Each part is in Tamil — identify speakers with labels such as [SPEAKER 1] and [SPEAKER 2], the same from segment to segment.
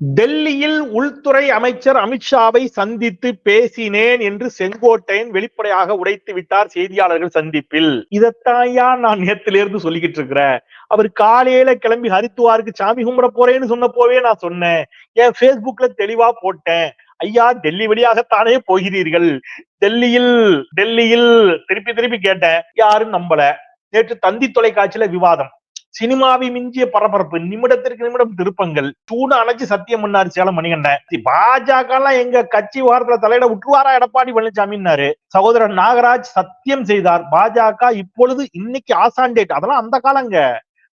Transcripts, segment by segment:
[SPEAKER 1] டெல்லியில் உள்துறை அமைச்சர் அமித்ஷாவை சந்தித்து பேசினேன் என்று செங்கோட்டையன் வெளிப்படையாக உடைத்து விட்டார் செய்தியாளர்கள் சந்திப்பில். இதத்தாயா நான் நேத்திலிருந்து சொல்லிக்கிட்டு இருக்கிறேன். அவர் காலையில கிளம்பி ஹரித்துவாருக்கு சாமி கும்பிட போறேன்னு சொன்ன போவே நான் சொன்னேன். என் பேஸ்புக்ல தெளிவா போட்டேன். ஐயா டெல்லி வழியாகத்தானே போகிறீர்கள்? டெல்லியில் டெல்லியில் திருப்பி திருப்பி கேட்டேன். யாரும் நம்பல. நேற்று தந்தி தொலைக்காட்சியில விவாதம். சினிமாவை மிஞ்சிய பரபரப்பு நிமிடத்திற்கு நிமிடம் திருப்பங்கள் சூடு அணைச்சு சத்தியம் பண்ணாரு சேலம் மணிகண்டன். பாஜக எல்லாம் எங்க கட்சி வாரத்துல தலையிட விட்டுருவாரா எடப்பாடி பழனிசாமின்னாரு சகோதரர் நாகராஜ் சத்தியம் செய்தார். பாஜக இப்பொழுது இன்னைக்கு ஆசான் டேட். அதெல்லாம் அந்த காலங்க.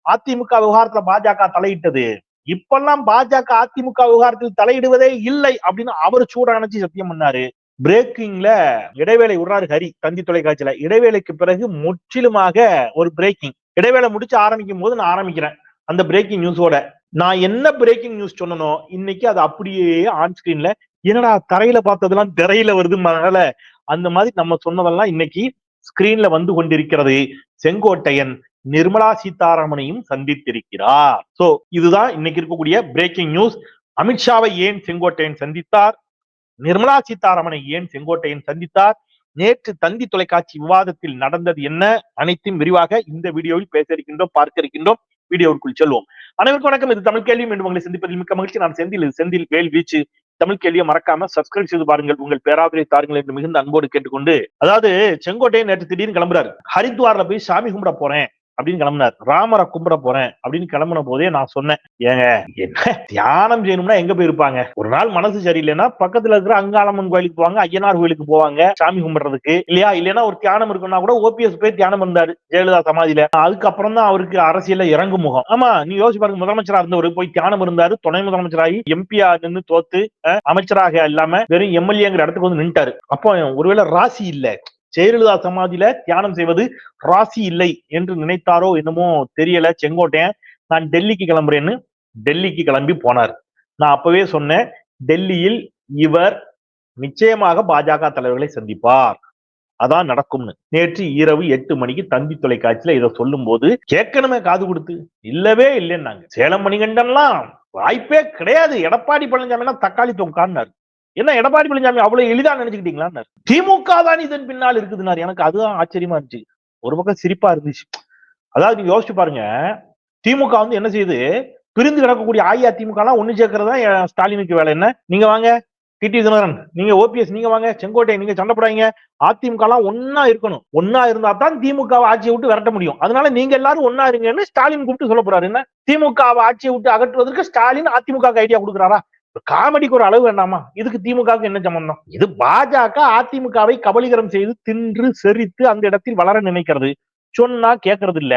[SPEAKER 1] அதிமுக விவகாரத்துல பாஜக தலையிட்டது. இப்பெல்லாம் பாஜக அதிமுக விவகாரத்தில் தலையிடுவதே இல்லை அப்படின்னு அவர் சூட அணைச்சு சத்தியம் பண்ணாரு. பிரேக்கிங்ல இடைவேளை விடுறாரு ஹரி தந்தி தொலைக்காட்சியில. இடைவேளைக்கு பிறகு முற்றிலுமாக ஒரு பிரேக்கிங். இடைவேளை முடிச்சு ஆரம்பிக்கும் போது நான் ஆரம்பிக்கிறேன் அந்த பிரேக்கிங் நியூஸோட நான் என்ன பிரேக்கிங் நியூஸ் சொன்னனோ இன்னைக்கு அது அப்படியே ஆன் ஸ்கிரீன்ல என்னடா தரையில பார்த்ததெல்லாம் திரையில வருதுனால அந்த மாதிரி நம்ம சொன்னதெல்லாம் இன்னைக்கு ஸ்கிரீன்ல வந்து கொண்டிருக்கிறது செங்கோட்டையன் நிர்மலா சீதாராமனையும் சந்தித்திருக்கிறார். சோ இதுதான் இன்னைக்கு இருக்கக்கூடிய பிரேக்கிங் நியூஸ் அமித்ஷாவை ஏன் செங்கோட்டையன் சந்தித்தார்? நிர்மலா சீதாராமனை ஏன் செங்கோட்டையன் சந்தித்தார்? நேற்று தந்தி தொலைக்காட்சி விவாதத்தில் நடந்தது என்ன? அனைத்தும் விரிவாக இந்த வீடியோவில் பேச இருக்கின்றோம் பார்க்க இருக்கின்றோம். வீடியோவுக்குள் செல்வோம். அனைவருக்கும் வணக்கம். இது தமிழ் கேள்வி என்று உங்களை சந்திப்பதில் மிக்க மகிழ்ச்சி. நான் செந்தில். செந்தில் வேல் வீச்சு. தமிழ் கேள்வியை மறக்காம சப்ஸ்கிரைப் செய்து பாருங்கள். உங்கள் பேராதரை தாருங்கள் என்று மிகுந்த அன்போடு கேட்டுக்கொண்டு அதாவது செங்கோட்டையன் நேற்று திடீர்னு கிளம்புறாரு. ஹரித்வார்ல போய் சாமி கும்பிட போறேன். அப்படின்னு கிளம்புனார். ராமரை கும்பிட போறேன் அப்படின்னு கிளம்புன போதே நான் சொன்னேன் ஏங்க என்ன தியானம் செய்யணும்னா எங்க போயிருப்பாங்க? ஒரு நாள் மனசு சரியில்லைன்னா பக்கத்துல இருக்கிற அங்காளம்மன் கோயிலுக்கு போவாங்க ஐயனார் கோயிலுக்கு போவாங்க சாமி கும்பிடுறதுக்கு. இல்லையா? இல்லைன்னா ஒரு தியானம் இருக்குன்னா கூட ஓபிஎஸ் போய் தியானம் இருந்தாரு ஜெயலலிதா சமாதியில. அதுக்கப்புறம் தான் அவருக்கு அரசியல இறங்கு முகம். ஆமா நீ யோசிச்சு பாருங்க முதலமைச்சரா இருந்தவர் போய் தியானம் இருந்தாரு துணை முதலமைச்சராகி எம்பியா நின்று தோத்து அமைச்சராக இல்லாம வெறும் எம்எல்ஏங்கிற இடத்துக்கு வந்து நின்ட்டாரு. அப்போ ஒருவேளை ராசி இல்ல. ஜெயலலிதா சமாதியில தியானம் செய்வது ராசி இல்லை என்று நினைத்தாரோ என்னமோ தெரியல. செங்கோட்டையன் நான் டெல்லிக்கு கிளம்புறேன்னு டெல்லிக்கு கிளம்பி போனார். நான் அப்பவே சொன்னேன் டெல்லியில் இவர் நிச்சயமாக பாஜக தலைவர்களை சந்திப்பார். அதான் நடக்கும்னு. நேற்று இரவு எட்டு மணிக்கு தந்தி தொலைக்காட்சியில இதை சொல்லும் போது கேட்கணுமே காது கொடுத்து. இல்லவே இல்லைன்னாங்க. சேலம் மணிகண்டன்லாம் வாய்ப்பே கிடையாது. எடப்பாடி பழனிசாமி தக்காளி தொங்கான்னாரு என்ன எடப்பாடி பழனிசாமி அவ்வளவு எளிதா நினைச்சுக்கிட்டீங்களா திமுக தான் இதன் பின்னால் இருக்குதுனாரு எனக்கு அதுதான் ஆச்சரியமா இருந்துச்சு. ஒரு பக்கம் சிரிப்பா இருந்துச்சு. அதாவது நீங்க யோசிச்சு பாருங்க. திமுக வந்து என்ன செய்யுது? பிரிந்து கிடக்கக்கூடிய அஇஅதிமுக எல்லாம் ஒண்ணு சேர்க்கறதா ஸ்டாலினுக்கு வேலை. என்ன? நீங்க வாங்க. கிட்டி தினகரன். நீங்க ஓபிஎஸ் நீங்க வாங்க. செங்கோட்டை நீங்க சண்டை போடாங்க அதிமுக எல்லாம் ஒன்னா இருக்கணும். ஒன்னா இருந்தா தான் திமுக ஆட்சியை விட்டு விரட்ட முடியும். அதனால நீங்க எல்லாரும் ஒன்னா இருங்கன்னு ஸ்டாலின் கூப்பிட்டு சொல்ல போறாரு. என்ன? திமுக ஆட்சியை விட்டு அகற்றுவதற்கு ஸ்டாலின் அதிமுக ஐடியா கொடுக்குறாரா? காமெடிக்கு ஒரு அளவு வேண்டாமா? இதுக்கு திமுகவுக்கு என்ன சம்பந்தம்? இது பாஜக அதிமுகவை கபலீகரம் செய்து தின்று செறித்து அந்த இடத்தில் வளர நினைக்கிறது. சொன்னா கேட்கறது இல்ல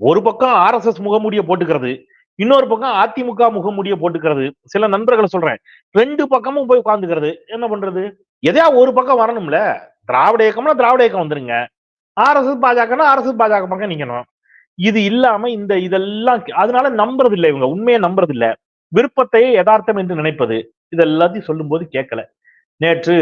[SPEAKER 1] ஒரு பக்கம் ஆர் எஸ் எஸ் முகமூடிய போட்டுக்கிறது. இன்னொரு பக்கம் அதிமுக முகமூடிய போட்டுக்கிறது. சில நண்பர்களை சொல்றேன். ரெண்டு பக்கமும் போய் உட்காந்துக்கிறது என்ன பண்றது? எதையா ஒரு பக்கம் வரணும்ல? திராவிட இயக்கம்னா திராவிட இயக்கம் வந்துருங்க. ஆர் எஸ் எஸ் பாஜகனா ஆர் எஸ் எஸ் பாஜக பக்கம் நிக்கணும் இது இல்லாம இந்த இதெல்லாம் அதனால நம்புறது இல்லை இவங்க. உண்மையை நம்புறது இல்ல விருப்பத்தையே யதார்த்தம் என்று நினைப்பது இது எல்லாத்தையும் சொல்லும் போது கேட்கல. நேற்று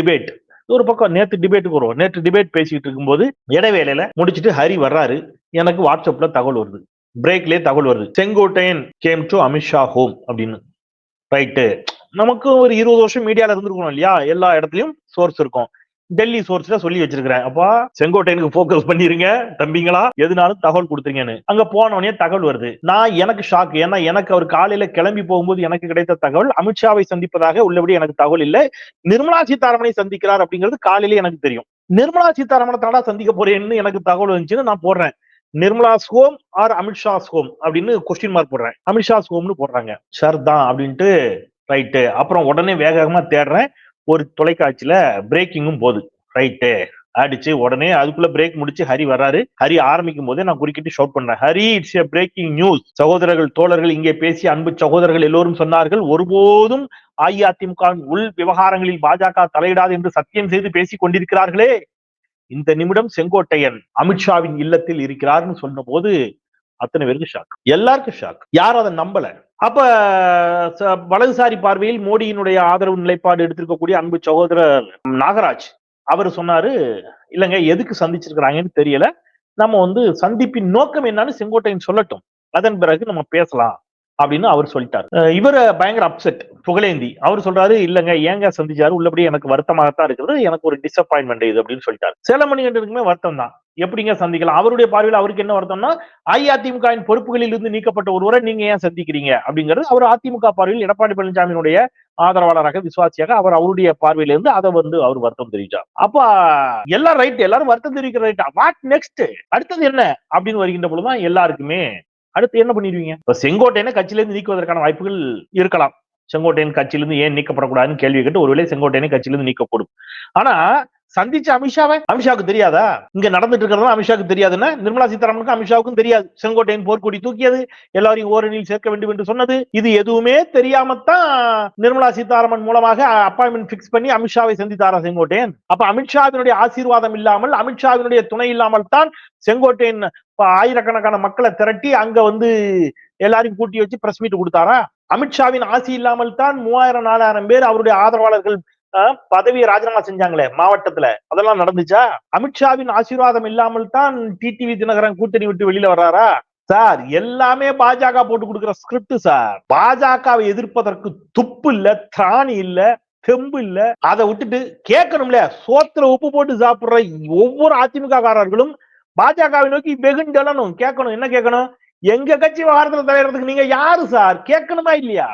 [SPEAKER 1] டிபேட் ஒரு பக்கம் நேற்று டிபேட்டுக்கு வருவோம். நேற்று டிபேட் பேசிட்டு இருக்கும்போது இடைவேளையில முடிச்சுட்டு ஹரி வர்றாரு. எனக்கு வாட்ஸ்அப்ல தகவல் வருது. பிரேக்லயே தகவல் வருது. Sengottaiyan came to Amit Shah home அப்படின்னு. ரைட்டு நமக்கு ஒரு இருபது வருஷம் மீடியால இருந்திருக்கணும் இல்லையா? எல்லா இடத்துலயும் சோர்ஸ் இருக்கும். டெல்லி சோர்ஸ்ல சொல்லி வச்சிருக்கிறேன். அப்பா செங்கோட்டையனுக்கு போக்கஸ் பண்ணிருங்க தம்பிங்களா. எதுனாலும் தகவல் கொடுத்துருங்கன்னு. அங்க போனவனே தகவல் வருது. நான் எனக்கு ஷாக் ஏன்னா எனக்கு அவர் காலையில கிளம்பி போகும்போது எனக்கு கிடைத்த தகவல் அமித்ஷாவை சந்திப்பதாக உள்ளபடி எனக்கு தகவல் இல்ல. நிர்மலா சீதாராமனை சந்திக்கிறார் அப்படிங்கிறது காலையில எனக்கு தெரியும். நிர்மலா சீதாராமனை தாடா சந்திக்க போறேன்னு எனக்கு தகவல் வந்துச்சுன்னு நான் போடுறேன். Nirmala's home or Amit Shah's home அப்படின்னு கொஸ்டின் மார்க் போடுறேன். அமித்ஷாஸ் ஹோம்னு போடுறாங்க. சார் தான் அப்படின்ட்டு ரைட்டு அப்புறம் உடனே வேகமா தேடுறேன். ஒரு தொலைக்காட்சியில பிரேக்கிங்கும் போகுது. ரைட்டு அடிச்சு உடனே அதுக்குள்ள பிரேக் முடிச்சு ஹரி வராரு ஹரி ஆரம்பிக்கும் போதே நான் குறுக்கிட்டு ஷவுட் பண்றேன். Hari it's a breaking news சகோதரர்கள் தோழர்கள் இங்கே பேசிய அன்பு சகோதரர்கள் எல்லோரும் சொன்னார்கள். ஒருபோதும் அஇஅதிமுக உள் விவகாரங்களில் பாஜக தலையிடாது என்று சத்தியம் செய்து பேசிக் கொண்டிருக்கிறார்களே. இந்த நிமிடம் செங்கோட்டையன் அமித்ஷாவின் இல்லத்தில் இருக்கிறார்னு சொன்ன போது அத்தனை பேருக்கு ஷாக் எல்லாருக்கும் ஷாக் யாரும் அதை நம்பல. அப்ப வலதுசாரி பார்வையில் மோடியினுடைய ஆதரவு நிலைப்பாடு எடுத்திருக்கக்கூடிய அன்பு சகோதரர் நாகராஜ். அவர் சொன்னாரு இல்லைங்க எதுக்கு சந்திச்சிருக்கிறாங்கன்னு தெரியல. நம்ம வந்து சந்திப்பின் நோக்கம் என்னன்னு செங்கோட்டையன் சொல்லட்டும். அதன் பிறகு நம்ம பேசலாம். அப்படின்னு அவர் சொல்லிட்டார். அஹ் இவரு பயங்கர அப்செட் புகழேந்தி. அவர் சொல்றாரு இல்லங்க ஏங்க? சந்திச்சாரு. உள்ளபடி எனக்கு வருத்தமாகத்தான் இருக்குது. எனக்கு ஒரு டிசப்பாயின்மெண்ட் இது அப்படின்னு சொல்லிட்டாரு. சேலமணிகண்டனுக்குமே வருத்தம் தான் எப்படிங்க சந்திக்கலாம்? அவருடைய பார்வையில் அவருக்கு என்ன வருத்தம்னா அஇஅதிமுகவின் பொறுப்புகளில் இருந்து நீக்கப்பட்ட ஒருவரை நீங்க ஏன் சந்திக்கிறீங்க? அப்படிங்கிறது அவர் அதிமுக பார்வையில் எடப்பாடி பழனிசாமியினுடைய ஆதரவாளராக விசுவாசியாக அவர் அவருடைய பார்வையில இருந்து அதை வந்து அவர் வருத்தம் தெரிவிச்சார். அப்ப எல்லாம் ரைட் எல்லாரும் வருத்தம் தெரிவிக்கிற ரைட் வாட் நெக்ஸ்ட் அடுத்தது என்ன? அப்படின்னு வருகின்ற பொழுதுதான் எல்லாருக்குமே அடுத்து என்ன பண்ணிடுவீங்க? இப்ப செங்கோட்டையனை கட்சியிலிருந்து நீக்குவதற்கான வாய்ப்புகள் இருக்கலாம். செங்கோட்டையன் கட்சியிலிருந்து ஏன் நீக்கப்படக்கூடாதுன்னு கேள்வி கேட்டு ஒருவேளை செங்கோட்டையனை கட்சியிலிருந்து நீக்கப்படும். ஆனா சந்திச்ச அமித்ஷாவை? அமித்ஷாவுக்கு தெரியாதா? இங்க நடந்துட்டு இருக்கிறதா அமித்ஷாவுக்கு தெரியாதுன்னா நிர்மலா சீதாராமனுக்கு அமித்ஷாவுக்கும் தெரியாது. செங்கோட்டையின் போர்க்கொடி தூக்கியது எல்லாரையும் ஓரணியில் சேர்க்க வேண்டும் என்று சொன்னது. இது எதுவுமே தெரியாமத்தான் நிர்மலா சீதாராமன் மூலமாக அப்பாயின்மெண்ட் பிக்ஸ் பண்ணி அமித்ஷாவை சந்தித்தாரா செங்கோட்டையன்? அப்ப அமித்ஷாவினுடைய ஆசீர்வாதம் இல்லாமல் அமித்ஷாவினுடைய துணை இல்லாமல் தான் செங்கோட்டையன் இப்ப ஆயிரக்கணக்கான மக்களை திரட்டி அங்க வந்து எல்லாரையும் கூட்டி வச்சு பிரஸ் மீட் கொடுத்தாரா? அமித்ஷாவின் ஆசி இல்லாமல் தான் மூவாயிரம் நாலாயிரம் பேர் அவருடைய ஆதரவாளர்கள் பதவியை ராஜினாமா செஞ்சாங்களே மாவட்டத்துல. அதெல்லாம் நடந்துச்சா? அமித்ஷாவின் ஆசீர்வாதம் இல்லாமல் தான் டிடிவி தினகரன் கூட்டணி விட்டு வெளியில வர்றாரா? சார் எல்லாமே பாஜக போட்டு கொடுக்குற ஸ்கிரிப்ட் சார். பாஜகவை எதிர்ப்பதற்கு துப்பு இல்ல திராணி இல்ல தெம்பு இல்ல. அதை விட்டுட்டு கேட்கணும்ல சோத்துல உப்பு போட்டு சாப்பிடுற ஒவ்வொரு அதிமுக காரர்களும் பாஜகவை நோக்கி வெகுண்டலனும் கேட்கணும் என்ன கேட்கணும்? எங்க கட்சி விவகாரத்துல தலையிடுறதுக்கு நீங்க யாரு சார்? கேட்கணுமா இல்லையா?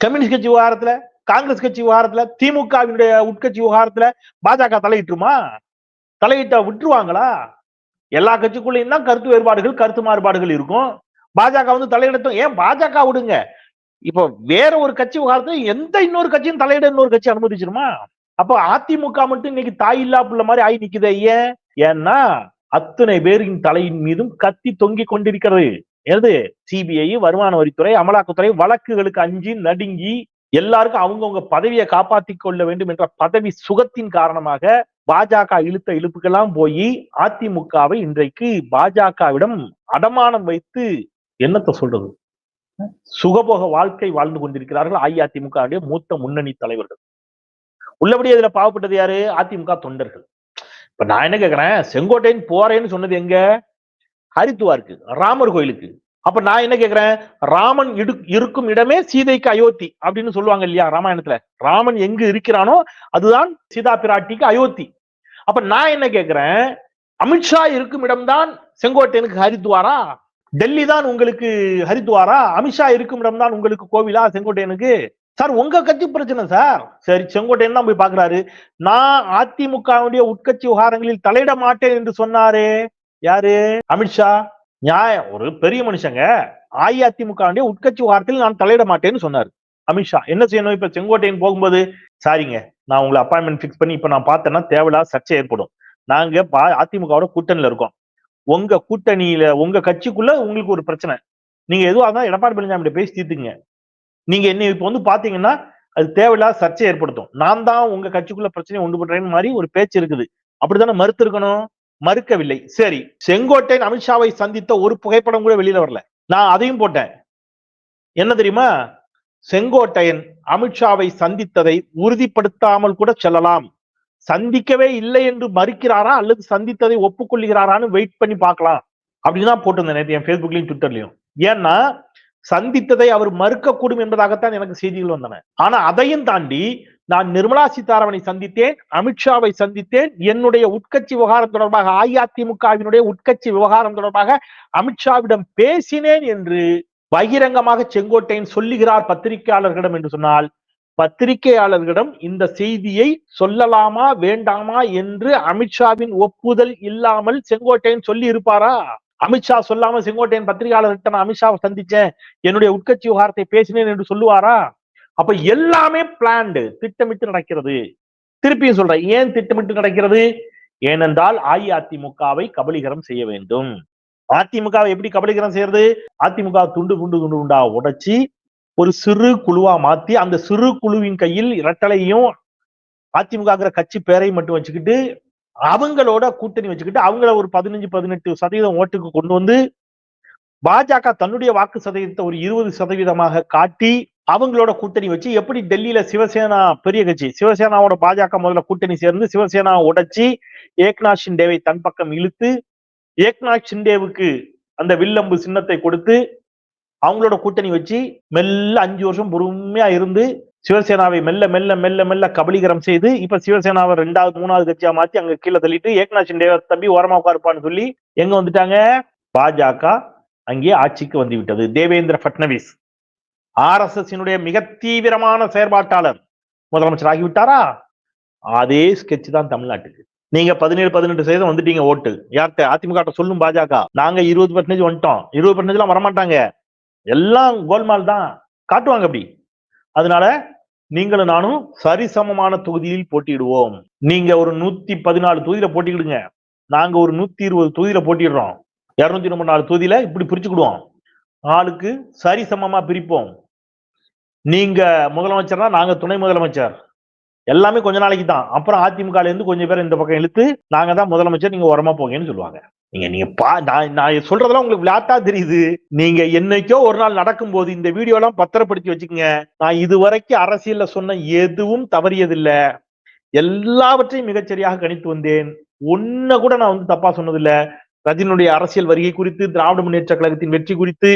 [SPEAKER 1] கம்யூனிஸ்ட் கட்சி விவகாரத்துல? காங்கிரஸ் கட்சி விவகாரத்துல திமுகவினுடைய உட்கட்சி விவகாரத்துல பாஜக தலையிட்டுருமா? தலையிட்ட விட்டுருவாங்களா? எல்லா கட்சிக்குள்ளேயும் தான் கருத்து வேறுபாடுகள் கருத்து மாறுபாடுகள் இருக்கும். பாஜக வந்து தலையிடட்டும். ஏன் பாஜக விடுங்க? இப்போ வேற ஒரு கட்சி விவகாரத்துல எந்த இன்னொரு கட்சியும் தலையிட இன்னொரு கட்சி அனுமதிச்சிருமா? அப்போ அதிமுக மட்டும் இன்னைக்கு தாய் இல்லா புள்ள மாதிரி ஆகி நிக்குது ஏன்? ஏன்னா அத்தனை பேரின் தலையின் மீதும் கத்தி தொங்கி கொண்டிருக்கிறது. எது சிபிஐ வருமான வரித்துறை அமலாக்கத்துறை வழக்குகளுக்கு அஞ்சு நடுங்கி எல்லாருக்கும் அவங்கவுங்க பதவியை காப்பாற்றிக் கொள்ள வேண்டும் என்ற பதவி சுகத்தின் காரணமாக பாஜக இழுத்த இழுப்புக்கெல்லாம் போய் அதிமுகவை இன்றைக்கு பாஜகவிடம் அடமானம் வைத்து என்னத்தை சொல்றது? சுகபோக வாழ்க்கை வாழ்ந்து கொண்டிருக்கிறார்கள் அஇஅதிமுக மூத்த முன்னணி தலைவர்கள். உள்ளபடி இதுல பாவப்பட்டது யாரு? அதிமுக தொண்டர்கள். இப்ப நான் என்ன கேக்குறேன்? செங்கோட்டையன் போறேன்னு சொன்னது எங்க? ஹரித்துவாருக்கு ராமர் கோயிலுக்கு. அப்ப நான் என்ன கேக்குறேன்? ராமன் இடு இருக்கும் இடமே சீதைக்கு அயோத்தி அப்படின்னு சொல்லுவாங்க இல்லையா ராமாயணத்துல. ராமன் எங்கு இருக்கிறானோ அதுதான் சீதா பிராட்டிக்கு அயோத்தி. அப்ப நான் என்ன கேக்குறேன்? அமித்ஷா இருக்கும் இடம்தான் செங்கோட்டையனுக்கு ஹரித்துவாரா டெல்லி தான் உங்களுக்கு ஹரித்துவாரா அமித்ஷா இருக்கும் இடம் தான் உங்களுக்கு கோவிலா செங்கோட்டையனுக்கு? சார் உங்க கட்சி பிரச்சனை சார். சரி செங்கோட்டையன் தான் போய் பாக்குறாரு. நான் அதிமுகவுடைய உட்கட்சி விவகாரங்களில் தலையிட மாட்டேன் என்று சொன்னாரே. யாரு? அமித்ஷா நியாயம். ஒரு பெரிய மனுஷங்க அஇஅதிமுக உட்கட்சி வார்த்தையில் நான் தலையிட மாட்டேன்னு சொன்னாரு. அமித்ஷா என்ன செய்யணும்? இப்ப செங்கோட்டையன் போகும்போது சாரிங்க நான் உங்களை அப்பாயின்மெண்ட் ஃபிக்ஸ் பண்ணி இப்ப நான் பார்த்தேன்னா தேவையில்லாத சர்ச்சை ஏற்படும். நாங்க பா- அதிமுகவோட கூட்டணியில இருக்கோம். உங்க கூட்டணியில உங்க கட்சிக்குள்ள உங்களுக்கு ஒரு பிரச்சனை. நீங்க எதுவாக இருந்தாலும் எடப்பாடி பழனிசாமி பேசி தீர்த்துங்க நீங்க என்ன இப்ப வந்து பாத்தீங்கன்னா அது தேவையில்லாத சர்ச்சை ஏற்படுத்தும். நான் தான் உங்க கட்சிக்குள்ள பிரச்சனையை உண்டு பண்றேன்னு மாதிரி ஒரு பேச்சு இருக்குது. அப்படித்தானே மறுத்து இருக்கணும்? மறுக்கவில்லை. சரி செங்கோட்டையன் அமித்ஷாவை சந்தித்த ஒரு புகைப்படம் கூட வெளியில வரல. நான் அதையும் போட்டேன். என்ன தெரியுமா? செங்கோட்டையன் அமித்ஷாவை சந்தித்ததை உறுதிப்படுத்தாமல் கூட செல்லலாம். சந்திக்கவே இல்லை என்று மறுக்கிறாரா? அல்லது சந்தித்ததை ஒப்புக்கொள்கிறாரான்னு வெயிட் பண்ணி பார்க்கலாம். அப்படின்னு தான் போட்டிருந்தேன் நேற்று என் ஃபேஸ்புக்லையும் ட்விட்டர்லயும் ஏன்னா சந்தித்ததை அவர் மறுக்கக்கூடும் என்பதாகத்தான் எனக்கு செய்திகள் வந்தன. ஆனா அதையும் தாண்டி நான் நிர்மலா சீதாராமனை சந்தித்தேன் அமித்ஷாவை சந்தித்தேன் என்னுடைய உட்கட்சி விவகாரம் தொடர்பாக அஇஅதிமுகவினுடைய உட்கட்சி விவகாரம் தொடர்பாக அமித்ஷாவிடம் பேசினேன் என்று பகிரங்கமாக செங்கோட்டையன் சொல்லுகிறார் பத்திரிகையாளர்களிடம் என்று சொன்னால் பத்திரிகையாளர்களிடம் இந்த செய்தியை சொல்லலாமா வேண்டாமா என்று அமித்ஷாவின் ஒப்புதல் இல்லாமல் செங்கோட்டையன் சொல்லி இருப்பாரா அமித்ஷா சொல்லாம செங்கோட்டையன் பத்திரிகையாளர்கிட்ட நான் அமித்ஷாவை சந்திச்சேன் என்னுடைய உட்கட்சி விவகாரத்தை பேசினேன் என்று சொல்லுவாரா? அப்ப எல்லாமே பிளான்டு திட்டமிட்டு நடக்கிறது. திருப்பியும் சொல்றேன் ஏன் திட்டமிட்டு நடக்கிறது? ஏனென்றால் அஇஅதிமுகவை கபலீகரம் செய்ய வேண்டும். அதிமுகவை எப்படி கபலீகரம் செய்யறது? அதிமுக துண்டு துண்டு துண்டு துண்டா உடைச்சி ஒரு சிறு குழுவா மாத்தி அந்த சிறு குழுவின் கையில் இரட்டலையும் அதிமுகங்கிற கட்சி பேரையும் மட்டும் வச்சுக்கிட்டு அவங்களோட கூட்டணி வச்சுக்கிட்டு அவங்கள ஒரு பதினஞ்சு பதினெட்டு சதவீதம் ஓட்டுக்கு கொண்டு வந்து பாஜக தன்னுடைய வாக்கு சதவீதத்தை ஒரு இருபது சதவீதமாக காட்டி அவங்களோட கூட்டணி வச்சு எப்படி டெல்லியில சிவசேனா பெரிய கட்சி சிவசேனாவோட பாஜக முதல்ல கூட்டணி சேர்ந்து சிவசேனா உடைச்சி ஏக்நாத் ஷிண்டேவை தன் பக்கம் இழுத்து ஏக்நாத் ஷிண்டேவுக்கு அந்த வில்லம்பு சின்னத்தை கொடுத்து அவங்களோட கூட்டணி வச்சு மெல்ல அஞ்சு வருஷம் பொறுமையா இருந்து சிவசேனாவை மெல்ல மெல்ல மெல்ல மெல்ல கபலீகரம் செய்து இப்ப சிவசேனாவை ரெண்டாவது மூணாவது கட்சியா மாத்தி அங்க கீழே தள்ளிட்டு ஏக்நாத் ஷிண்டே தம்பி ஓரமா உட்காருப்பான்னு சொல்லி எங்க வந்துட்டாங்க? பாஜக அங்கே ஆட்சிக்கு வந்து விட்டது. தேவேந்திர பட்னவிஸ் ஆர் எஸ் மிக தீவிரமான செயற்பாட்டாளர் முதலமைச்சர் ஆகிவிட்டாரா அதே ஸ்கெட்ச் தான் தமிழ்நாட்டுக்கு. நீங்க பதினேழு பதினெட்டு சதவீதம் வந்துட்டீங்க ஓட்டு. யார்கிட்ட? அதிமுக சொல்லும் பாஜக. நாங்க இருபது பர்சன்டேஜ் வந்துட்டோம். இருபது பர்சன்டேஜ் எல்லாம் வரமாட்டாங்க. எல்லாம் கோல்மால் தான். காட்டுவாங்க அப்படி. அதனால நீங்களும் நானும் சரிசமமான தொகுதியில் போட்டியிடுவோம். நீங்க ஒரு நூத்தி பதினாலு தொகுதியில போட்டியிடுங்க. நாங்க ஒரு நூத்தி இருபது தொகுதியில போட்டிடுறோம் இருநூத்தி முப்பத்தி நாலு தொகுதியில இப்படி பிரிச்சுக்கிடுவோம். ஆளுக்கு சரிசமமா பிரிப்போம். நீங்க முதலமைச்சர்னா நாங்க துணை முதலமைச்சர். எல்லாமே கொஞ்ச நாளைக்கு தான். அப்புறம் அதிமுக இருந்து கொஞ்சம் பேர் இந்த பக்கம் இழுத்து நாங்க தான் முதலமைச்சர் நீங்க உரமா போங்கன்னு சொல்லுவாங்க. நீங்க நீங்க பா நான் நான் சொல்றதெல்லாம் உங்களுக்கு விளையாட்டா தெரியுது. நீங்க என்னைக்கோ ஒரு நாள் நடக்கும்போது இந்த வீடியோ எல்லாம் பத்திரப்படுத்தி வச்சுக்கோங்க. நான் இதுவரைக்கும் அரசியல்ல சொன்ன எதுவும் தவறியதில்லை. எல்லாவற்றையும் மிகச்சரியாக கணித்து வந்தேன். ஒன்ன கூட நான் வந்து தப்பா சொன்னதில்லை. ரஜினுடைய அரசியல் வருகை குறித்து திராவிட முன்னேற்ற கழகத்தின் வெற்றி குறித்து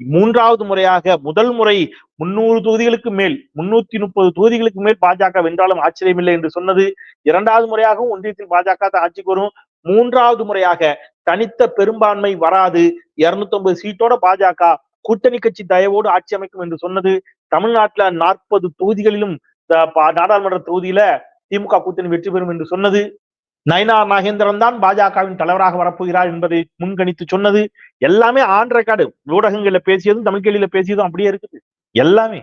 [SPEAKER 1] மூன்றாவது முறையாக முதல் முறை முன்னூறு தொகுதிகளுக்கு மேல் முன்னூத்தி முப்பது தொகுதிகளுக்கு மேல் பாஜக வென்றாலும் ஆச்சரியமில்லை என்று சொன்னது. இரண்டாவது முறையாகவும் ஒன்றியத்தில் பாஜக தான் ஆட்சிக்கு வரும். மூன்றாவது முறையாக தனித்த பெரும்பான்மை வராது. இருநூத்தி ஐம்பது சீட்டோட பாஜக கூட்டணி கட்சி தயவோடு ஆட்சி அமைக்கும் என்று சொன்னது. தமிழ்நாட்டுல நாற்பது தொகுதிகளிலும் நாடாளுமன்ற தொகுதியில திமுக கூட்டணி வெற்றி பெறும் என்று சொன்னது. நயனா நாகேந்திரன் தான் பாஜகவின் தலைவராக வரப்போகிறார் என்பதை முன்கணித்து சொன்னது எல்லாமே ஆன் ரெக்கார்டு ஊடகங்கள்ல பேசியதும் தமிழ் பேசியதும் அப்படியே இருக்குது. எல்லாமே.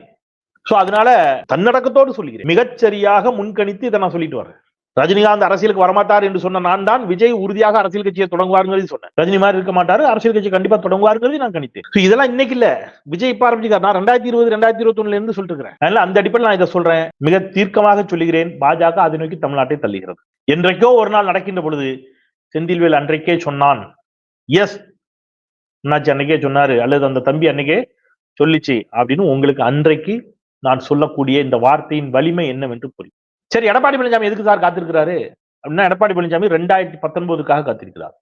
[SPEAKER 1] சோ அதனால தன்னடக்கத்தோடு சொல்லுகிறேன் மிகச்சரியாக முன்கணித்து இதை நான் சொல்லிட்டு வரேன் ரஜினிகாந்த் அரசியலுக்கு வரமாட்டார் என்று சொன்ன நான் தான் விஜய் உறுதியாக அரசியல் கட்சியை தொடங்குவாருங்கிறது சொன்னேன். ரஜினி மாதிரி இருக்க மாட்டாரு அரசியல் கட்சி கண்டிப்பா தொடங்குவாருங்கிறது நான் கணித்தேன். இதெல்லாம் இன்னைக்கு இல்ல. விஜய் இப்ப ஆரம்பிச்சிருக்காரு. நான் ரெண்டாயிரத்தி இருபது ரெண்டாயிரத்தி இருபத்தி ஒண்ணுல இருந்து சொல்லிட்டு இருக்கிறேன். அதனால அந்த அடிப்படையில் நான் இதை சொல்றேன். மிக தீர்க்கமாக சொல்லுகிறேன். பாஜக அதை நோக்கி தமிழ்நாட்டை தள்ளுகிறது. என்றைக்கோ ஒரு நாள் நடக்கின்ற பொழுது செந்தில்வேல் அன்றைக்கே சொன்னான். எஸ் அண்ணாச்சி அன்னைக்கே சொன்னாரு. அல்லது அந்த தம்பி அன்னைக்கே சொல்லிச்சு. அப்படின்னு உங்களுக்கு அன்றைக்கு நான் சொல்லக்கூடிய இந்த வார்த்தையின் வலிமை என்னவென்று புரியும். சரி எடப்பாடி பழனிசாமி எதுக்கு சார் காத்திருக்கிறாரு? அப்படின்னா எடப்பாடி பழனிசாமி ரெண்டாயிரத்தி பத்தொன்பதுக்காக காத்திருக்கிறார்.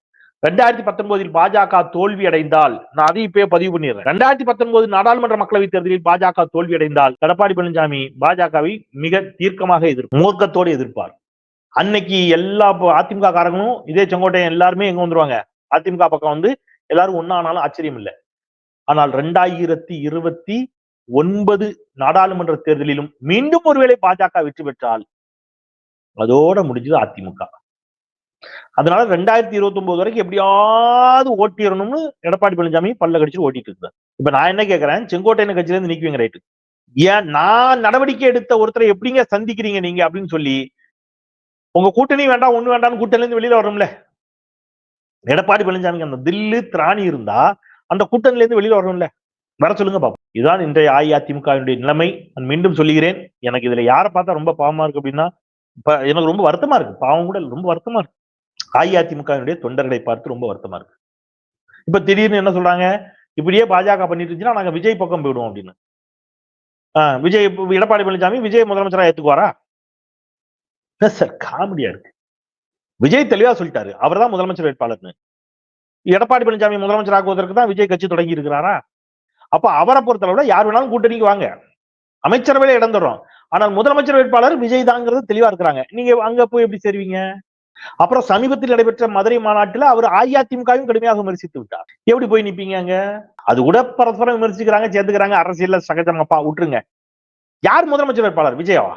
[SPEAKER 1] ரெண்டாயிரத்தி பத்தொன்பதில் பாஜக தோல்வி அடைந்தால் நான் அதையும் இப்பயே பதிவு பண்ணிடுறேன். ரெண்டாயிரத்தி பத்தொன்பது நாடாளுமன்ற மக்களவைத் தேர்தலில் பாஜக தோல்வி அடைந்தால் எடப்பாடி பழனிசாமி பாஜகவை மிக தீர்க்கமாக எதிர் மூர்க்கத்தோடு எதிர்ப்பார். அன்னைக்கு எல்லா அதிமுக காரங்களும் இதே செங்கோட்டையன் எல்லாருமே எங்க வந்துருவாங்க? அதிமுக பக்கம் வந்து எல்லாரும் ஒன்னானாலும் ஆச்சரியம் இல்லை. ஆனால் ரெண்டாயிரத்தி இருபத்தி ஒன்பது நாடாளுமன்ற தேர்தலிலும் மீண்டும் ஒருவேளை பாஜக வெற்றி பெற்றால் அதோட முடிஞ்சது அதிமுக. அதனால ரெண்டாயிரத்தி இருபத்தி ஒன்பது வரைக்கும் எப்படியாவது ஓட்டிடணும்னு எடப்பாடி பழனிசாமி பல்ல கடிச்சு ஓட்டிட்டு இருக்காரு. இப்ப நான் என்ன கேட்கறேன் செங்கோட்டையன் கட்சியில இருந்து நீக்குவீங்க ரைட்டு. ஏன் நான் நடவடிக்கை எடுத்த ஒருத்தரை எப்படிங்க சந்திக்கிறீங்க நீங்க அப்படின்னு சொல்லி உங்க கூட்டணி வேண்டாம் ஒண்ணு வேண்டாம்னு கூட்டணில இருந்து வெளியில வரணும்ல. எடப்பாடி பழனிசாமிக்கு அந்த தில்லு திராணி இருந்தா அந்த கூட்டணில இருந்து வெளியில வரணும்ல. வர சொல்லுங்க பாப்போம். இதுதான் இன்றைய அஇஅதிமுகவினுடைய நிலைமை. நான் மீண்டும் சொல்லுகிறேன். எனக்கு இதுல யாரை பார்த்தா ரொம்ப பாவமா இருக்கு அப்படின்னா இப்ப எனக்கு ரொம்ப வருத்தமா இருக்கு. பாவம் கூட ரொம்ப வருத்தமா இருக்கு. அஇஅதிமுகவினுடைய தொண்டர்களை பார்த்து ரொம்ப வருத்தமா இருக்கு. இப்ப திடீர்னு என்ன சொல்றாங்க? இப்படியே பாஜக பண்ணிட்டு இருந்துச்சுன்னா நாங்க விஜய் பக்கம் போயிடுவோம் அப்படின்னு. ஆஹ் விஜய் எடப்பாடி பழனிசாமி விஜய் முதலமைச்சரா ஏத்துக்குவாரா? சார் காமெடியா இருக்கு. விஜய் தெளிவா சொல்லிட்டாரு. அவர் தான் முதலமைச்சர் வேட்பாளர்னு. எடப்பாடி பழனிசாமி முதலமைச்சர் ஆக்குவதற்கு தான் விஜய் கட்சி தொடங்கி இருக்கிறாரா? அப்ப அவரை பொறுத்தளவுல யார் வேணாலும் கூட்டணிக்கு வாங்க. அமைச்சரவையில இடம் தரும் ஆனால் முதலமைச்சர் வேட்பாளர் விஜய் தாங்கிறது தெளிவா இருக்கிறாங்க. நீங்க அங்க போய் எப்படி சேருவீங்க? அப்புறம் சமீபத்தில் நடைபெற்ற மதுரை மாநாட்டுல அவர் அஇஅதிமுகவும் கடுமையாக விமர்சித்து விட்டார். எப்படி போய் நிப்பீங்க அங்க? அது கூட பரஸ்பரம் விமர்சிக்கிறாங்க சேர்த்துக்கிறாங்க அரசியல்ல சகஜமாப்பா விட்டுருங்க. யார் முதலமைச்சர் வேட்பாளர்? விஜயாவா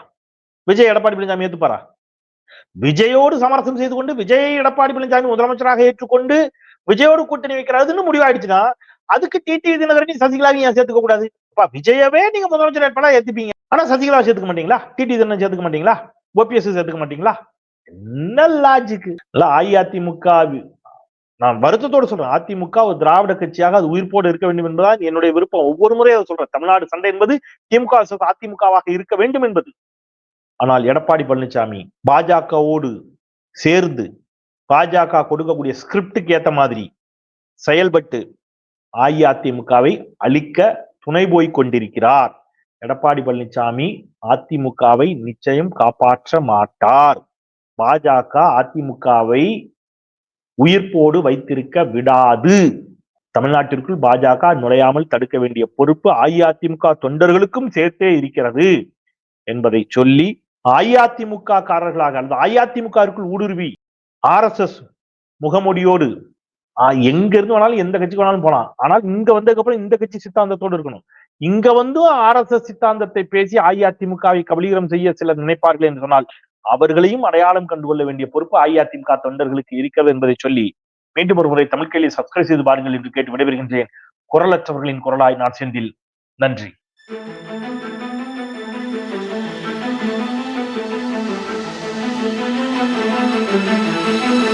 [SPEAKER 1] விஜய் எடப்பாடி பழனிசாமி ஏத்துப்பாரா? விஜயோடு சமரசம் செய்து கொண்டு விஜய் எடப்பாடி பழனிசாமி முதலமைச்சராக ஏற்றுக்கொண்டு விஜயோடு கூட்டணி வைக்கிறதுன்னு முடிவாயிடுச்சுன்னா அதுக்கு டிடி தினகரன் சசிகலாவையும் ஏன் சேர்த்துக்க கூடாது? விஜயவே நீங்க முதலமைச்சர் வேட்பாளர் ஏத்துப்பீங்க. ஆனா சசிகலா சேர்த்துக்க மாட்டீங்களா? டிடி தினம் சேர்த்துக்க மாட்டீங்களா? ஓபிஎஸ் சேர்த்துக்க மாட்டீங்களா? என்ன லாஜிக்கு இல்ல அஇஅதிமுக நான் வருத்தத்தோடு சொல்றேன். அதிமுக ஒரு திராவிட கட்சியாக அது உயிர்ப்போடு இருக்க வேண்டும் என்பதுதான் என்னுடைய விருப்பம். ஒவ்வொரு முறையும் அதை சொல்றேன். தமிழ்நாடு சண்டை என்பது திமுக அதிமுகவாக இருக்க வேண்டும் என்பது. ஆனால் எடப்பாடி பழனிசாமி பாஜகவோடு சேர்ந்து பாஜக கொடுக்கக்கூடிய ஸ்கிரிப்டுக்கு ஏத்த மாதிரி செயல்பட்டு அஇஅதிமுகவை அழிக்க துணை போய் கொண்டிருக்கிறார். எடப்பாடி பழனிசாமி அதிமுகவை நிச்சயம் காப்பாற்ற மாட்டார். பாஜக அதிமுகவை உயிர்ப்போடு வைத்திருக்க விடாது. தமிழ்நாட்டிற்குள் பாஜக நுழையாமல் தடுக்க வேண்டிய பொறுப்பு அஇஅதிமுக தொண்டர்களுக்கும் சேர்த்தே இருக்கிறது என்பதை சொல்லி அஇஅதிமுக காரர்களாக அல்லது அஇஅதிமுகவிற்குள் ஊடுருவி ஆர் எஸ் எஸ் முகமொடியோடு ஆஹ் எங்க இருந்து வேணாலும் எந்த கட்சிக்கு வேணாலும் போலாம். ஆனால் இங்க வந்ததுக்கு அப்புறம் இந்த கட்சி சித்தாந்தத்தோடு இருக்கணும். இங்க வந்து ஆர் எஸ் எஸ் சித்தாந்தத்தை பேசி அஇஅதிமுகவை கபலீகரம் செய்ய சிலர் நினைப்பார்கள் என்று சொன்னால் அவர்களையும் அடையாளம் கண்டுகொள்ள வேண்டிய பொறுப்பு அஇஅதிமுக தொண்டர்களுக்கு இருக்கிறது என்பதை சொல்லி மீண்டும் ஒரு முறை தமிழ் கேள்வி சப்ஸ்கிரைப் செய்து பாருங்கள் என்று கேட்டு விடைபெறுகின்றேன் குரலற்றவர்களின் குரலாய் நான் செந்தில் நன்றி
[SPEAKER 2] Thank you.